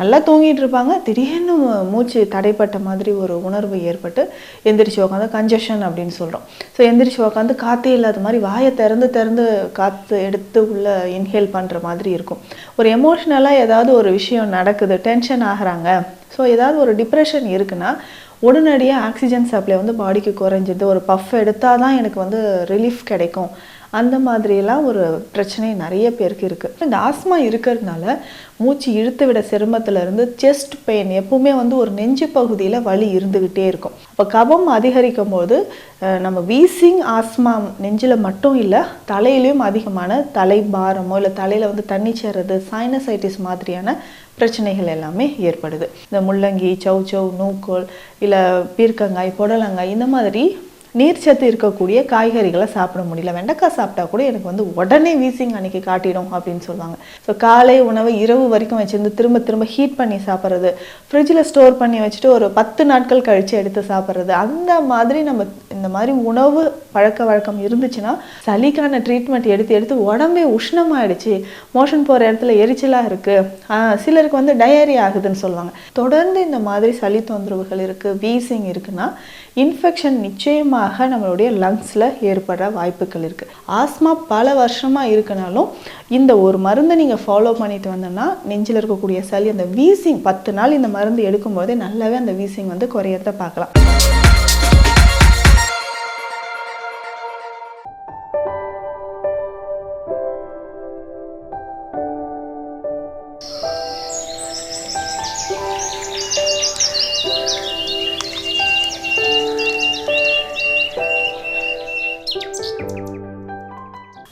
நல்லா தூங்கிட்டு இருப்பாங்க. திடீர்னு மூச்சு தடைப்பட்ட மாதிரி ஒரு உணர்வு ஏற்பட்டு எந்திரிச்சு உட்காந்து கன்ஜஷன் அப்படின்னு சொல்கிறோம் ஸோ எந்திரிச்சு உட்காந்து காற்றே இல்லாத மாதிரி வாயை திறந்து திறந்து காற்று எடுத்து உள்ளே இன்ஹேல் பண்ணுற மாதிரி இருக்கும். ஒரு எமோஷ்னலாக ஏதாவது ஒரு விஷயம் நடக்குது டென்ஷன் ஆகுறாங்க. ஸோ ஏதாவது ஒரு டிப்ரெஷன் இருக்குன்னா உடனடியாக ஆக்சிஜன் சப்ளை வந்து பாடிக்கு குறைஞ்சிது. ஒரு பஃப் எடுத்தால் தான் எனக்கு வந்து ரிலீஃப் கிடைக்கும். அந்த மாதிரியெல்லாம் ஒரு பிரச்சனை நிறைய பேருக்கு இருக்குது இந்த ஆஸ்மா இருக்கிறதுனால மூச்சு இழுத்து விட சிரமத்துல இருந்து செஸ்ட் பெயின் எப்பவுமே வந்து ஒரு நெஞ்சு பகுதியில் வலி இருந்துக்கிட்டே இருக்கும். அப்போ கபம் அதிகரிக்கும் போது நம்ம வீசிங் ஆஸ்மா நெஞ்சில் மட்டும் இல்லை தலையிலையும் அதிகமான தலை பாரமோ இல்லை தலையில் வந்து தண்ணி சேர்றது சைனசைட்டிஸ் மாதிரியான பிரச்சனைகள் எல்லாமே ஏற்படுது. இந்த முள்ளங்கி சௌ சௌ நூக்கோல் இல்லை பீர்க்கங்காய் புடலங்காய் இந்த மாதிரி நீர்ச்சத்து இருக்கக்கூடிய காய்கறிகளை சாப்பிட முடியல. வெண்டைக்காய் சாப்பிட்டா கூட எனக்கு வந்து உடனே வீசிங் அன்னைக்கு காட்டிடும் அப்படின்னு சொல்லுவாங்க. ஸோ காலை உணவை இரவு வரைக்கும் வச்சுருந்து திரும்ப திரும்ப ஹீட் பண்ணி சாப்பிட்றது. ஃப்ரிட்ஜில் ஸ்டோர் பண்ணி வச்சுட்டு ஒரு பத்து நாட்கள் கழித்து எடுத்து சாப்பிட்றது. அந்த மாதிரி நம்ம இந்த மாதிரி உணவு பழக்க வழக்கம் இருந்துச்சுன்னா சளிக்கான ட்ரீட்மெண்ட் எடுத்து எடுத்து உடம்பே உஷ்ணமாயிடுச்சு. மோஷன் போகிற இடத்துல எரிச்சலாக இருக்குது சிலருக்கு வந்து டயரி ஆகுதுன்னு சொல்லுவாங்க. தொடர்ந்து இந்த மாதிரி சளி தொந்தரவுகள் இருக்குது வீசிங் இருக்குன்னா இன்ஃபெக்ஷன் நிச்சயமாக நம்மளுடைய லங்ஸில் ஏற்படுற வாய்ப்புகள் இருக்குது ஆஸ்மா பல வருஷமாக இருக்கனாலும் இந்த ஒரு மருந்தை நீங்கள் ஃபாலோ பண்ணிட்டு வந்தோன்னா நெஞ்சில் இருக்கக்கூடிய சளி அந்த வீசிங் பத்து நாள் இந்த மருந்து எடுக்கும்போதே நல்லாவே அந்த வீசிங் வந்து குறையத்தை பார்க்கலாம்.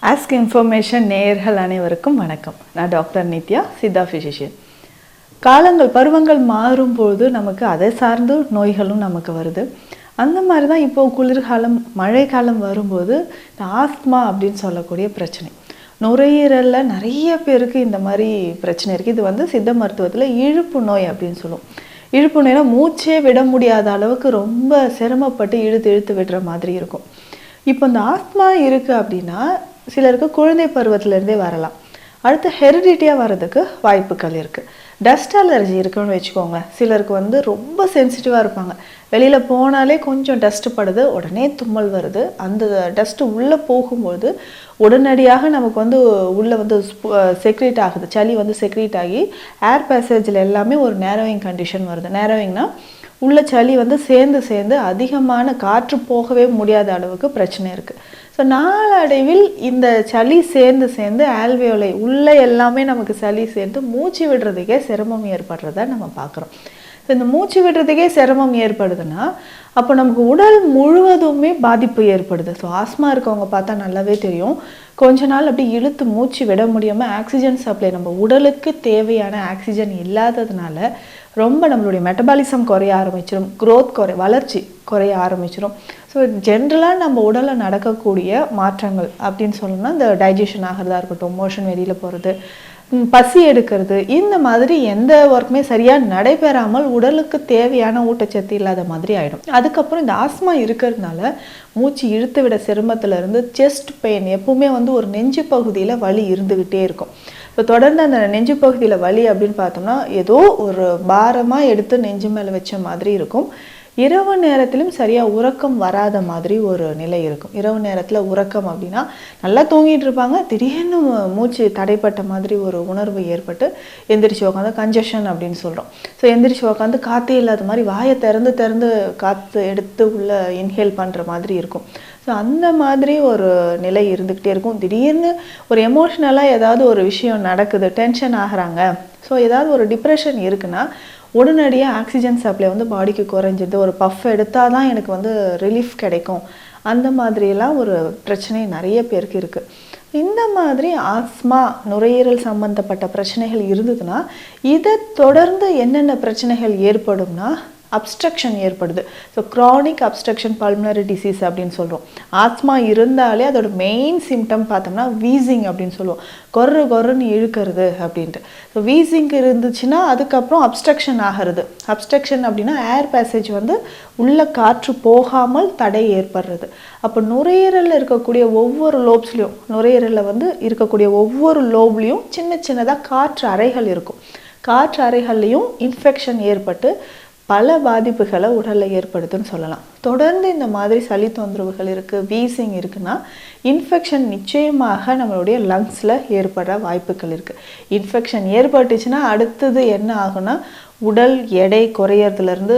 ஆஸ்க் இன்ஃபர்மேஷன் நேயர்கள் அனைவருக்கும் வணக்கம். நான் டாக்டர் நித்யா சித்தா ஃபிசிஷியன் காலங்கள் பருவங்கள் மாறும்போது நமக்கு அதை சார்ந்து நோய்களும் நமக்கு வருது. அந்த மாதிரி தான் இப்போ குளிர்காலம் மழைக்காலம் வரும்போது இந்த ஆஸ்மா அப்படின்னு சொல்லக்கூடிய பிரச்சனை. நுரையீரலில் நிறைய பேருக்கு இந்த மாதிரி பிரச்சனை இருக்குது இது வந்து சித்த மருத்துவத்தில் இழுப்பு நோய் அப்படின்னு சொல்லுவோம். இழுப்பு நோய்னா மூச்சே விட முடியாத அளவுக்கு ரொம்ப சிரமப்பட்டு இழுத்து இழுத்து விடுற மாதிரி இருக்கும். இப்போ இந்த ஆஸ்மா இருக்குது அப்படின்னா சிலருக்கு குழந்தை பருவத்திலேருந்தே வரலாம். அடுத்து ஹெரிடிட்டியாக வர்றதுக்கு வாய்ப்புகள் இருக்குது டஸ்ட் அலர்ஜி இருக்குன்னு வச்சுக்கோங்க. சிலருக்கு வந்து ரொம்ப சென்சிட்டிவாக இருப்பாங்க. வெளியில் போனாலே கொஞ்சம் டஸ்ட்டு படுது உடனே தும்மல் வருது. அந்த டஸ்ட்டு உள்ளே போகும்போது உடனடியாக நமக்கு வந்து உள்ளே வந்து செக்ரேட் ஆகுது. சளி வந்து செக்ரேட் ஆகி ஏர் பேசேஜில் எல்லாமே ஒரு நேரோவிங் கண்டிஷன் வருது. நேரோவிங்னா உள்ள சளி வந்து சேர்ந்து சேர்ந்து அதிகமான காற்று போகவே முடியாத அளவுக்கு பிரச்சனை இருக்குது ஸோ நாளடைவில் இந்த சளி சேர்ந்து சேர்ந்து ஆல்வியோலை உள்ளே எல்லாமே நமக்கு சளி சேர்ந்து மூச்சு விடுறதுக்கே சிரமம் ஏற்படுறத நம்ம பார்க்குறோம். இப்போ இந்த மூச்சு விடுறதுக்கே சிரமம் ஏற்படுதுன்னா அப்போ நமக்கு உடல் முழுவதுமே பாதிப்பு ஏற்படுது. ஸோ ஆஸ்மா இருக்கவங்க பார்த்தா நல்லாவே தெரியும். கொஞ்ச நாள் அப்படி இழுத்து மூச்சு விட முடியாமல் ஆக்சிஜன் சப்ளை நம்ம உடலுக்கு தேவையான ஆக்சிஜன் இல்லாததுனால ரொம்ப நம்மளுடைய மெட்டபாலிசம் குறைய ஆரம்பிச்சிடும் குரோத் குறை வளர்ச்சி குறைய ஆரம்பிச்சிடும் ஸோ ஜென்ரலாக நம்ம உடலில் நடக்கக்கூடிய மாற்றங்கள் அப்படின்னு சொல்லணும்னா இந்த டைஜஷன் ஆகிறதா இருக்கட்டும் மோஷன் வெளியில் போகிறது பசி எடுக்கிறது. இந்த மாதிரி எந்த ஒர்க்குமே சரியாக நடைபெறாமல் உடலுக்கு தேவையான ஊட்டச்சத்து இல்லாத மாதிரி ஆகிடும் அதுக்கப்புறம் இந்த ஆஸ்மா இருக்கிறதுனால மூச்சு இழுத்து விட சிரமத்துல இருந்து செஸ்ட் பெயின் எப்பவுமே வந்து ஒரு நெஞ்சு பகுதியில் வலி இருந்துக்கிட்டே இருக்கும். இப்போ தொடர்ந்து அந்த நெஞ்சு பகுதியில் வலி அப்படின்னு பார்த்தோம்னா ஏதோ ஒரு பாரமாக எடுத்து நெஞ்சு மேலே வச்ச மாதிரி இருக்கும். இரவு நேரத்திலும் சரியாக உறக்கம் வராத மாதிரி ஒரு நிலை இருக்கும். இரவு நேரத்தில் உறக்கம் அப்படின்னா நல்லா தூங்கிட்டு இருப்பாங்க. திடீர்னு மூச்சு தடைப்பட்ட மாதிரி ஒரு உணர்வு ஏற்பட்டு எந்திரிச்சு உட்காந்து கன்ஜஷன் அப்படின்னு சொல்கிறோம் ஸோ எந்திரிச்சு உட்காந்து காற்றே இல்லாத மாதிரி வாயை திறந்து திறந்து காற்று எடுத்து உள்ளே இன்ஹேல் பண்ணுற மாதிரி இருக்கும். ஸோ அந்த மாதிரி ஒரு நிலை இருந்துக்கிட்டே இருக்கும். திடீர்னு ஒரு எமோஷ்னலாக ஏதாவது ஒரு விஷயம் நடக்குது டென்ஷன் ஆகுறாங்க. ஸோ ஏதாவது ஒரு டிப்ரெஷன் இருக்குன்னா உடனடியாக ஆக்சிஜன் சப்ளை வந்து பாடிக்கு குறைஞ்சிது. ஒரு பஃப் எடுத்தால் தான் எனக்கு வந்து ரிலீஃப் கிடைக்கும். அந்த மாதிரியெல்லாம் ஒரு பிரச்சனை நிறைய பேருக்கு இருக்குது இந்த மாதிரி ஆஸ்மா நுரையீரல் சம்பந்தப்பட்ட பிரச்சனைகள் இருந்ததுன்னா இதை தொடர்ந்து என்னென்ன பிரச்சனைகள் ஏற்படும்னா அப்ஸ்ட்ரக்ஷன் ஏற்படுது. So chronic obstruction pulmonary disease அப்படின்னு சொல்கிறோம் ஆத்மா இருந்தாலே அதோட மெயின் சிம்டம் பார்த்தோம்னா வீசிங் அப்படின்னு சொல்லுவோம். கொர்ரு கொர்ருன்னு இழுக்கிறது அப்படின்ட்டு. ஸோ வீசிங் இருந்துச்சுன்னா அதுக்கப்புறம் அப்ஸ்ட்ரக்ஷன் ஆகிறது. அப்ஸ்ட்ரக்ஷன் அப்படின்னா ஏர் பேசேஜ் வந்து உள்ள காற்று போகாமல் தடை ஏற்படுறது. அப்போ நுரையீரலில் இருக்கக்கூடிய ஒவ்வொரு லோப்ஸ்லையும் நுரையீரலில் வந்து இருக்கக்கூடிய ஒவ்வொரு லோப்லேயும் சின்ன சின்னதாக காற்று அறைகள் இருக்கும். காற்று அறைகள்லையும் இன்ஃபெக்ஷன் ஏற்பட்டு பல பாதிப்புகளை உடலில் ஏற்படுத்துன்னு சொல்லலாம். தொடர்ந்து இந்த மாதிரி சளி தொந்தரவுகள் இருக்குது வீசிங் இருக்குன்னா இன்ஃபெக்ஷன் நிச்சயமாக நம்மளுடைய லங்ஸில் ஏற்படுற வாய்ப்புகள் இருக்குது இன்ஃபெக்ஷன் ஏற்பட்டுச்சுன்னா அடுத்தது என்ன ஆகும்னா உடல் எடை குறையறதுலேருந்து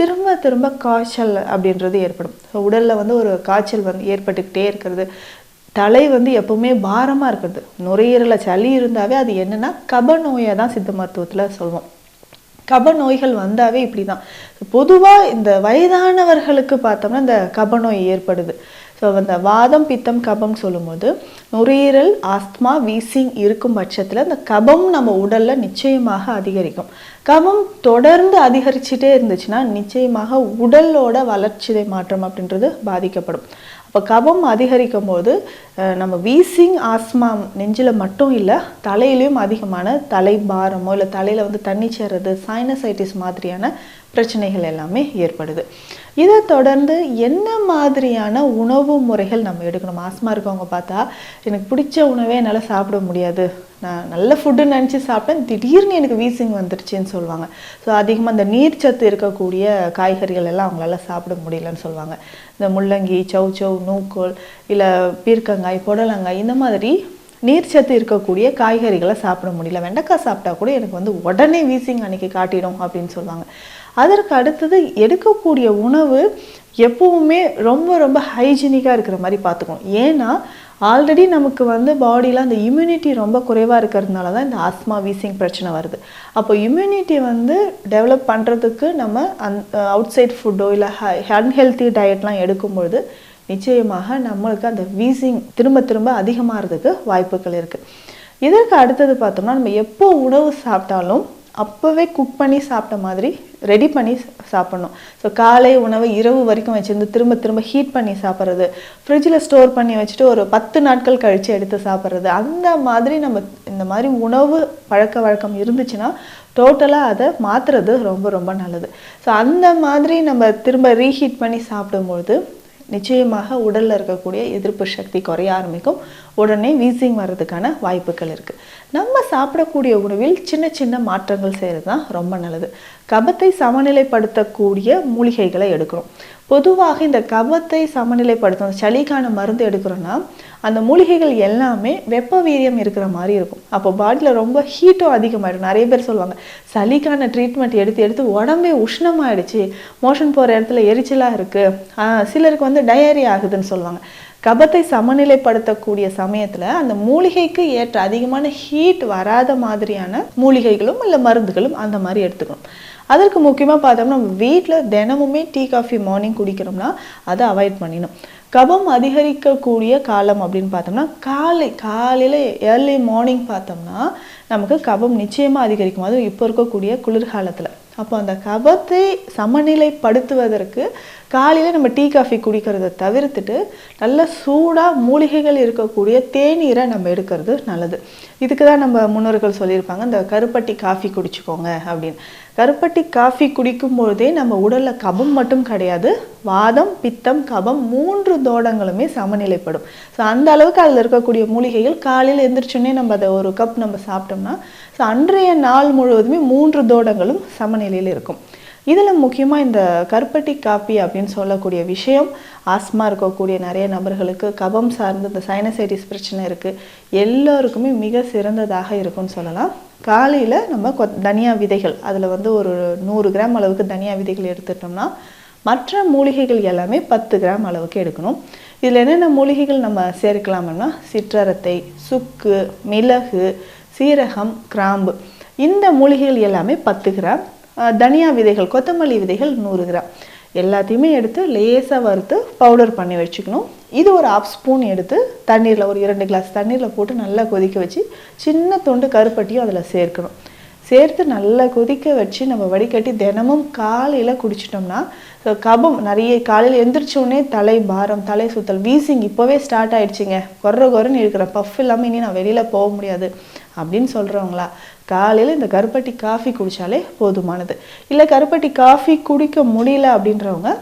திரும்ப திரும்ப காய்ச்சல் அப்படின்றது ஏற்படும். ஸோ உடலில் வந்து ஒரு காய்ச்சல் வந்து ஏற்பட்டுக்கிட்டே இருக்கிறது. தலை வந்து எப்பவுமே பாரமாக இருக்கிறது. நுரையீரலை சளி இருந்தாவே அது என்னென்னா கப நோயை தான் சித்த மருத்துவத்தில் சொல்லுவோம் கப நோய்கள் வந்தாவே இப்படி தான் பொதுவாக இந்த வயதானவர்களுக்கு பார்த்தோம்னா இந்த கப நோய் ஏற்படுது. ஸோ அந்த வாதம் பித்தம் கபம் சொல்லும்போது நுரையீரல் ஆஸ்துமா வீசிங் இருக்கும் பட்சத்தில் அந்த கபம் நம்ம உடலில் நிச்சயமாக அதிகரிக்கும். கபம் தொடர்ந்து அதிகரிச்சுட்டே இருந்துச்சுன்னா நிச்சயமாக உடலோட வளர்ச்சிதை மாற்றம் அப்படின்றது பாதிக்கப்படும். அப்போ கபம் அதிகரிக்கும் போது நம்ம வீசிங் ஆஸ்மா நெஞ்சில் மட்டும் இல்லை தலையிலையும் அதிகமான தலை பாரமோ இல்லை தலையில் வந்து தண்ணி சேர்றது சைனசைட்டிஸ் மாதிரியான பிரச்சனைகள் எல்லாமே ஏற்படுது. இதை தொடர்ந்து என்ன மாதிரியான உணவு முறைகள் நம்ம எடுக்கணும்? ஆஸ்மா இருக்கவங்க பார்த்தா எனக்கு பிடிச்ச உணவே என்னால் சாப்பிட முடியாது. நான் நல்ல ஃபுட்டு நினச்சி சாப்பிட்டேன். திடீர்னு எனக்கு வீசிங் வந்துருச்சுன்னு சொல்லுவாங்க. ஸோ அதிகமாக இந்த நீர்ச்சத்து இருக்கக்கூடிய காய்கறிகள் எல்லாம் அவங்களால சாப்பிட முடியலன்னு சொல்லுவாங்க. இந்த முள்ளங்கி சவு சவு நூக்கோல் இல்லை பீர்க்கங்காய் புடலங்காய் இந்த மாதிரி நீர்ச்சத்து இருக்கக்கூடிய காய்கறிகளை சாப்பிட முடியல. வெண்டைக்காய் சாப்பிட்டா கூட எனக்கு வந்து உடனே வீசிங் அன்னைக்கு காட்டிடும் அப்படின்னு சொல்லுவாங்க. அதற்கு அடுத்தது எடுக்கக்கூடிய உணவு எப்பவுமே ரொம்ப ரொம்ப ஹைஜீனிக்காக இருக்கிற மாதிரி பார்த்துக்கணும். ஏன்னா ஆல்ரெடி நமக்கு வந்து பாடியில் அந்த இம்யூனிட்டி ரொம்ப குறைவாக இருக்கிறதுனால தான் இந்த ஆஸ்மா வீசிங் பிரச்சனை வருது. அப்போ இம்யூனிட்டி வந்து டெவலப் பண்ணுறதுக்கு நம்ம அந் அவுட் சைட் ஃபுட்டோ இல்லை அன்ஹெல்த்தி டயட்லாம் எடுக்கும்பொழுது நிச்சயமாக நம்மளுக்கு அந்த வீசிங் திரும்ப திரும்ப அதிகமாகிறதுக்கு வாய்ப்புகள் இருக்குது இதற்கு அடுத்தது பார்த்தோம்னா நம்ம எப்போ உணவு சாப்பிட்டாலும் அப்போவே குக் பண்ணி சாப்பிட்ட மாதிரி ரெடி பண்ணி சாப்பிட்ணும். ஸோ காலை உணவை இரவு வரைக்கும் வச்சுருந்து திரும்ப திரும்ப ஹீட் பண்ணி சாப்பிட்றது. ஃப்ரிட்ஜில் ஸ்டோர் பண்ணி வச்சுட்டு ஒரு பத்து நாட்கள் கழித்து எடுத்து சாப்பிட்றது. அந்த மாதிரி நம்ம இந்த மாதிரி உணவு பழக்க வழக்கம் இருந்துச்சுன்னா டோட்டலாக அதை மாற்றுறது ரொம்ப ரொம்ப நல்லது. ஸோ அந்த மாதிரி நம்ம திரும்ப ரீஹீட் பண்ணி சாப்பிடும்பொழுது நிச்சயமாக உடலில் இருக்கக்கூடிய எதிர்ப்பு சக்தி குறைய ஆரம்பிக்கும். உடனே வீசிங் வர்றதுக்கான வாய்ப்புகள் இருக்குது நம்ம சாப்பிடக்கூடிய உணவில் சின்ன சின்ன மாற்றங்கள் செய்கிறது தான் ரொம்ப நல்லது. கபத்தை சமநிலைப்படுத்தக்கூடிய மூலிகைகளை எடுக்கணும். பொதுவாக இந்த கபத்தை சமநிலைப்படுத்தும் சளிக்கான மருந்து எடுக்கிறோன்னா அந்த மூலிகைகள் எல்லாமே வெப்ப வீரியம் இருக்கிற மாதிரி இருக்கும். அப்போ பாடியில் ரொம்ப ஹீட்டும் அதிகமாகிடும் நிறைய பேர் சொல்லுவாங்க சளிக்கான ட்ரீட்மெண்ட் எடுத்து எடுத்து உடம்பே உஷ்ணமாயிடுச்சு. மோஷன் போகிற இடத்துல எரிச்சலாக இருக்குது சிலருக்கு வந்து டயரி ஆகுதுன்னு சொல்லுவாங்க. கபத்தை சமநிலைப்படுத்தக்கூடிய சமயத்தில் அந்த மூலிகைக்கு ஏற்ற அதிகமான ஹீட் வராத மாதிரியான மூலிகைகளும் இல்லை மருந்துகளும் அந்த மாதிரி எடுத்துக்கணும். அதற்கு முக்கியமாக பார்த்தோம்னா நம்ம வீட்டில் தினமுமே டீ காஃபி மார்னிங் குடிக்கிறோம்னா அதை அவாய்ட் பண்ணிடணும். கபம் அதிகரிக்கக்கூடிய காலம் அப்படின்னு பார்த்தோம்னா காலை காலையில் ஏர்லி மார்னிங் பார்த்தோம்னா நமக்கு கபம் நிச்சயமாக அதிகரிக்கும். அதுவும் இப்போ இருக்கக்கூடிய குளிர்காலத்தில். அப்போ அந்த கபத்தை சமநிலைப்படுத்துவதற்கு காலையில் நம்ம டீ காஃபி குடிக்கிறத தவிர்த்துட்டு நல்ல சூடாக மூலிகைகள் இருக்கக்கூடிய தேநீரை நம்ம எடுக்கிறது நல்லது. இதுக்கு தான் நம்ம முன்னோர்கள் சொல்லியிருப்பாங்க இந்த கருப்பட்டி காஃபி குடிச்சுக்கோங்க அப்படின்னு. கருப்பட்டி காஃபி குடிக்கும் பொழுதே நம்ம உடலில் கபம் மட்டும் கிடையாது வாதம் பித்தம் கபம் மூன்று தோடங்களுமே சமநிலைப்படும். ஸோ அந்த அளவுக்கு அதில் இருக்கக்கூடிய மூலிகைகள் காலையில் எந்திரிச்சோன்னே நம்ம அதை ஒரு கப் நம்ம சாப்பிட்டோம்னா ஸோ அன்றைய நாள் முழுவதுமே மூன்று தோடங்களும் சமநிலையில் இருக்கும். இதில் முக்கியமாக இந்த கருப்பட்டி காப்பி அப்படின்னு சொல்லக்கூடிய விஷயம் ஆஸ்மா இருக்கக்கூடிய நிறைய நபர்களுக்கு கபம் சார்ந்து இந்த சைனசைட்டிஸ் பிரச்சனை இருக்குது எல்லோருக்குமே மிக சிறந்ததாக இருக்கும்னு சொல்லலாம். காலையில் நம்ம கொ தனியா விதைகள் அதில் வந்து ஒரு நூறு கிராம் அளவுக்கு தனியா விதைகள் எடுத்துட்டோம்னா மற்ற மூலிகைகள் எல்லாமே பத்து கிராம் அளவுக்கு எடுக்கணும். இதில் என்னென்ன மூலிகைகள் நம்ம சேர்க்கலாம்னா சிற்றரத்தை சுக்கு மிளகு சீரகம் கிராம்பு. இந்த மூலிகைகள் எல்லாமே பத்து கிராம். தனியா விதைகள் கொத்தமல்லி விதைகள் நூறு கிராம். எல்லாத்தையுமே எடுத்து லேசாக வறுத்து பவுடர் பண்ணி வச்சுக்கணும். இது ஒரு ஆஃப் ஸ்பூன் எடுத்து தண்ணீரில் ஒரு இரண்டு கிளாஸ் தண்ணீரில் போட்டு நல்லா கொதிக்க வச்சு சின்ன துண்டு கருப்பட்டியும் அதில் சேர்க்கணும். சேர்த்து நல்லா கொதிக்க வச்சு நம்ம வடிகட்டி தினமும் காலையில் குடிச்சிட்டோம்னா ஸோ கபம் நிறைய காலையில் எந்திரிச்சோடனே தலை பாரம் தலை சுத்தல் வீசிங் இப்போவே ஸ்டார்ட் ஆயிடுச்சுங்க. குறை குறைன்னு இருக்கிற பஃப் இல்லாமல் இனி நான் வெளியில் போக முடியாது அப்படின்னு சொல்கிறவங்களா காலையில் இந்த கருப்பட்டி காஃபி குடித்தாலே போதுமானது. இல்லை கருப்பட்டி காஃபி குடிக்க முடியல அப்படின்றவங்க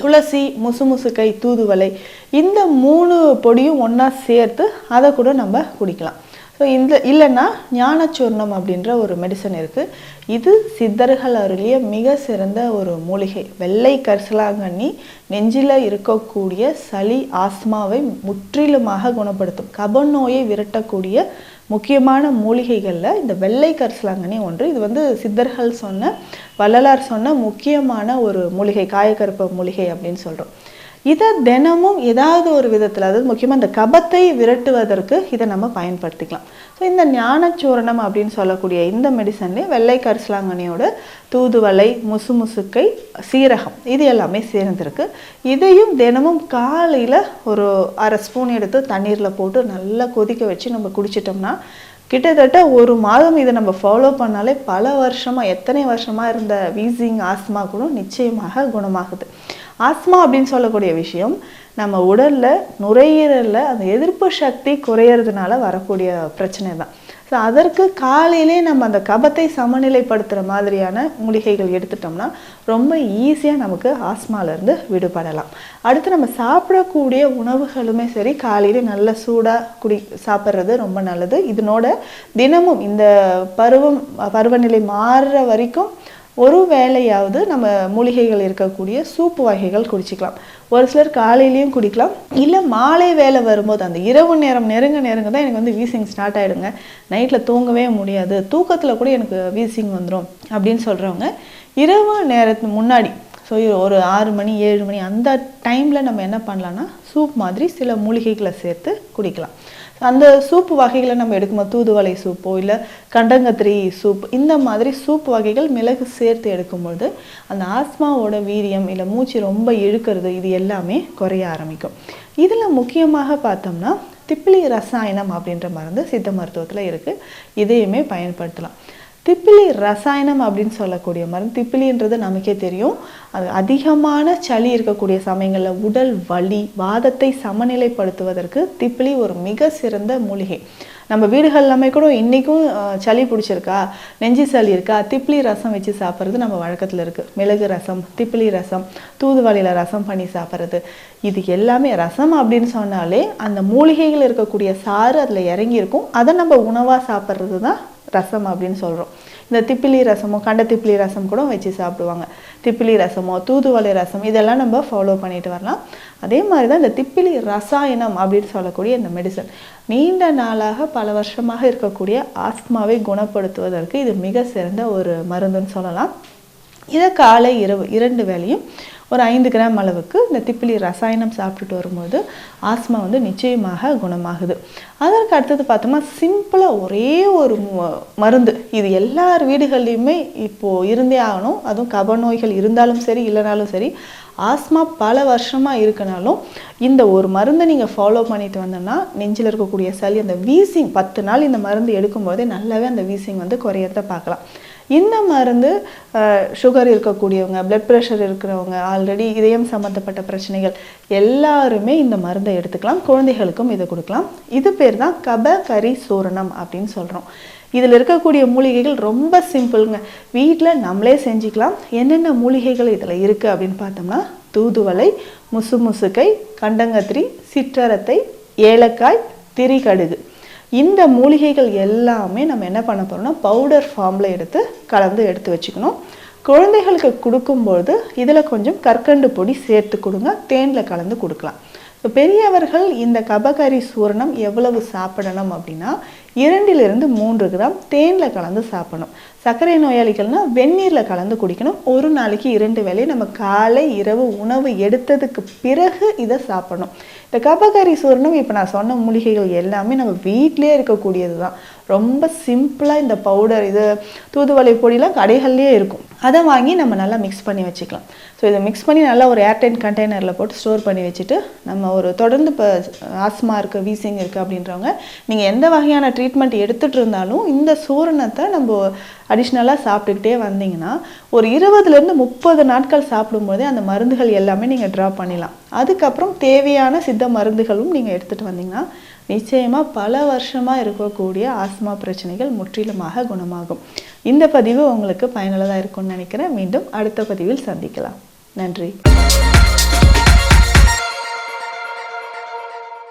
துளசி முசுமுசுக்கை தூதுவளை இந்த மூணு பொடியும் ஒன்றா சேர்த்து அதை கூட நம்ம குடிக்கலாம். ஸோ இந்த இல்லைன்னா ஞானச்சூர்ணம் அப்படின்ற ஒரு மெடிசன் இருக்குது இது சித்தர்கள் அருளிய மிக சிறந்த ஒரு மூலிகை. வெள்ளை கரிசலாங்கண்ணி நெஞ்சில் இருக்கக்கூடிய சளி ஆஸ்மாவை முற்றிலுமாக குணப்படுத்தும். கபநோயை விரட்டக்கூடிய முக்கியமான மூலிகைகளில் இந்த வெள்ளை கரிசலாங்கண்ணி ஒன்று. இது வந்து சித்தர்கள் சொன்ன வள்ளலார் சொன்ன முக்கியமான ஒரு மூலிகை காயக்கருப்ப மூலிகை அப்படின்னு சொல்கிறோம் இதை தினமும் ஏதாவது ஒரு விதத்தில் அதாவது முக்கியமாக இந்த கபத்தை விரட்டுவதற்கு இதை நம்ம பயன்படுத்திக்கலாம். ஸோ இந்த ஞானச்சூரணம் அப்படின்னு சொல்லக்கூடிய இந்த மெடிசன்லேயே வெள்ளை கரிசலாங்கண்ணியோட தூதுவளை முசுமுசுக்கை சீரகம் இது எல்லாமே சேர்ந்துருக்கு. இதையும் தினமும் காலையில் ஒரு அரை ஸ்பூன் எடுத்து தண்ணீரில் போட்டு நல்லா கொதிக்க வச்சு நம்ம குடிச்சிட்டோம்னா கிட்டத்தட்ட ஒரு மாதம் இதை நம்ம ஃபாலோ பண்ணாலே பல வருஷமாக எத்தனை வருஷமாக இருந்த வீசிங் ஆஸ்மா கூட நிச்சயமாக குணமாகுது. ஆஸ்மா அப்படின்னு சொல்லக்கூடிய விஷயம் நம்ம உடலில் நுரையீரலில் அந்த எதிர்ப்பு சக்தி குறையிறதுனால வரக்கூடிய பிரச்சனை தான் ஸோ அதற்கு காலையிலே நம்ம அந்த கபத்தை சமநிலைப்படுத்துகிற மாதிரியான மூலிகைகள் எடுத்துட்டோம்னா ரொம்ப ஈஸியாக நமக்கு ஆஸ்மாலேருந்து விடுபடலாம். அடுத்து நம்ம சாப்பிடக்கூடிய உணவுகளுமே சரி காலையிலே நல்ல சூடாக குடி சாப்பிட்றது ரொம்ப நல்லது. இதனோட தினமும் இந்த பருவம் பருவநிலை மாறுற வரைக்கும் ஒரு வேளையாவது நம்ம மூலிகைகள் இருக்கக்கூடிய சூப்பு வகைகள் குடிச்சிக்கலாம். ஒரு சிலர் காலையிலையும் குடிக்கலாம். இல்லை மாலை வேலை வரும்போது அந்த இரவு நேரம் நெருங்க நெருங்க தான் எனக்கு வந்து வீசிங் ஸ்டார்ட் ஆகிடுங்க நைட்டில் தூங்கவே முடியாது. தூக்கத்தில் கூட எனக்கு வீசிங் வந்துடும் அப்படின்னு சொல்கிறவங்க இரவு நேரத்துக்கு முன்னாடி ஸோ ஒரு ஆறு மணி ஏழு மணி அந்த டைமில் நம்ம என்ன பண்ணலான்னா சூப் மாதிரி சில மூலிகைகளை சேர்த்து குடிக்கலாம். அந்த சூப் வகைகளை நம்ம எடுக்கும்போது தூதுவளை சூப்போ இல்லை கண்டங்கத்திரி சூப் இந்த மாதிரி சூப் வகைகள் மிளகு சேர்த்து எடுக்கும்பொழுது அந்த ஆஸ்மாவோட வீரியம் இல்லை மூச்சு ரொம்ப இழுக்கிறது இது எல்லாமே குறைய ஆரம்பிக்கும். இதில் முக்கியமாக பார்த்தோம்னா திப்பிலி ரசாயனம் அப்படின்ற மருந்து சித்த மருத்துவத்தில் இருக்குது இதையுமே பயன்படுத்தலாம். திப்பிலி ரசாயனம் அப்படின்னு சொல்லக்கூடிய மருந்து திப்பிலின்றது நமக்கே தெரியும். அது அதிகமான சளி இருக்கக்கூடிய சமயங்களில் உடல் வலி வாதத்தை சமநிலைப்படுத்துவதற்கு திப்பிலி ஒரு மிக சிறந்த மூலிகை. நம்ம வீடுகள் எல்லாமே கூட இன்றைக்கும் சளி பிடிச்சிருக்கா? நெஞ்சு சளி இருக்கா? திப்பிலி ரசம் வச்சு சாப்பிட்றது நம்ம வழக்கத்தில் இருக்குது மிளகு ரசம் திப்பிலி ரசம் தூதுவளையில் ரசம் பண்ணி சாப்பிட்றது. இது எல்லாமே ரசம் அப்படின்னு சொன்னாலே அந்த மூலிகைகள் இருக்கக்கூடிய சாறு அதில் இறங்கியிருக்கும். அதை நம்ம உணவாக சாப்பிட்றது தான் ரசம் அப்படின்னு சொல்கிறோம் இந்த திப்பிலி ரசமோ கண்ட திப்பிலி ரசம் கூட வச்சு சாப்பிடுவாங்க. திப்பிலி ரசமோ தூதுவளை ரசம் இதெல்லாம் நம்ம ஃபாலோ பண்ணிட்டு வரலாம். அதே மாதிரி தான் இந்த திப்பிலி ரசாயனம் அப்படின்னு சொல்லக்கூடிய இந்த மெடிசன் நீண்ட நாளாக பல வருஷமாக இருக்கக்கூடிய ஆஸ்மாவை குணப்படுத்துவதற்கு இது மிக சிறந்த ஒரு மருந்துன்னு சொல்லலாம். இதை காலை இரவு இரண்டு வேலையும் ஒரு ஐந்து கிராம் அளவுக்கு இந்த திப்பிலி ரசாயனம் சாப்பிட்டுட்டு வரும்போது ஆஸ்மா வந்து நிச்சயமாக குணமாகுது. அதற்கு அடுத்தது பார்த்தோம்னா சிம்பிளாக ஒரே ஒரு மருந்து. இது எல்லார் வீடுகள்லையுமே இப்போது இருந்தே ஆகணும். அதுவும் கப நோய்கள் இருந்தாலும் சரி இல்லைனாலும் சரி ஆஸ்மா பல வருஷமாக இருக்கனாலும் இந்த ஒரு மருந்தை நீங்கள் ஃபாலோ பண்ணிட்டு வந்தோன்னா நெஞ்சில் இருக்கக்கூடிய சளி அந்த வீசிங் பத்து நாள் இந்த மருந்து எடுக்கும்போதே நல்லாவே அந்த வீசிங் வந்து குறையறத பார்க்கலாம். இந்த மருந்து சுகர் இருக்கக்கூடியவங்க பிளட் ப்ரெஷர் இருக்கிறவங்க ஆல்ரெடி இதயம் சம்மந்தப்பட்ட பிரச்சனைகள் எல்லாருமே இந்த மருந்தை எடுத்துக்கலாம். குழந்தைகளுக்கும் இதை கொடுக்கலாம். இது பேர் தான் கப கரி சூரணம் அப்படின்னு சொல்கிறோம் இதில் இருக்கக்கூடிய மூலிகைகள் ரொம்ப சிம்பிளுங்க. வீட்டில் நம்மளே செஞ்சுக்கலாம். என்னென்ன மூலிகைகள் இதில் இருக்குது அப்படின்னு பார்த்தோம்னா தூதுவளை முசு முசுக்கை கண்டங்கத்திரி சிற்றரத்தை ஏலக்காய் திரிகடுகு. இந்த மூலிகைகள் எல்லாமே நம்ம என்ன பண்ண போகிறோம்னா பவுடர் ஃபார்மில் எடுத்து கலந்து எடுத்து வச்சுக்கணும். குழந்தைகளுக்கு கொடுக்கும்பொழுது இதில் கொஞ்சம் கற்கண்டு பொடி சேர்த்து கொடுங்க தேனில் கலந்து கொடுக்கலாம். இப்போ பெரியவர்கள் இந்த கபகரி சூரணம் எவ்வளவு சாப்பிடணும் அப்படின்னா இரண்டிலிருந்து மூன்று கிராம் தேனில் கலந்து சாப்பிடணும். சர்க்கரை நோயாளிகள்னால் வெந்நீரில் கலந்து குடிக்கணும். ஒரு நாளைக்கு இரண்டு வேலை நம்ம காலை இரவு உணவு எடுத்ததுக்கு பிறகு இதை சாப்பிடணும். இந்த கபகரி சூரணம் இப்போ நான் சொன்ன மூலிகைகள் எல்லாமே நம்ம வீட்டிலே இருக்கக்கூடியது தான் ரொம்ப சிம்பிளாக இந்த பவுடர் இது தூதுவளை பொடிலாம் கடைகள்லேயே இருக்கும். அதை வாங்கி நம்ம நல்லா மிக்ஸ் பண்ணி வச்சுக்கலாம். ஸோ இதை மிக்ஸ் பண்ணி நல்லா ஒரு ஏர்டைன் கண்டெய்னரில் போட்டு ஸ்டோர் பண்ணி வச்சுட்டு நம்ம ஒரு தொடர்ந்து இப்போ ஆஸ்மா இருக்குது வீசிங் இருக்குது அப்படின்றவங்க நீங்கள் எந்த வகையான ட்ரீட்மெண்ட் எடுத்துகிட்டு இருந்தாலும் இந்த சூரணத்தை நம்ம அடிஷ்னலாக சாப்பிட்டுக்கிட்டே வந்தீங்கன்னா ஒரு இருபதுலேருந்து முப்பது நாட்கள் சாப்பிடும்போதே அந்த மருந்துகள் எல்லாமே நீங்கள் ட்ரா பண்ணிடலாம். அதுக்கப்புறம் தேவையான சித்த மருந்துகளும் நீங்கள் எடுத்துகிட்டு வந்தீங்கன்னா நிச்சயமாக பல வருஷமாக இருக்கக்கூடிய ஆஸ்மா பிரச்சனைகள் முற்றிலுமாக குணமாகும். இந்த பதிவு உங்களுக்கு பயனுள்ளதாக இருக்கும்னு நினைக்கிறேன். மீண்டும் அடுத்த பதிவில் சந்திக்கலாம். நன்றி.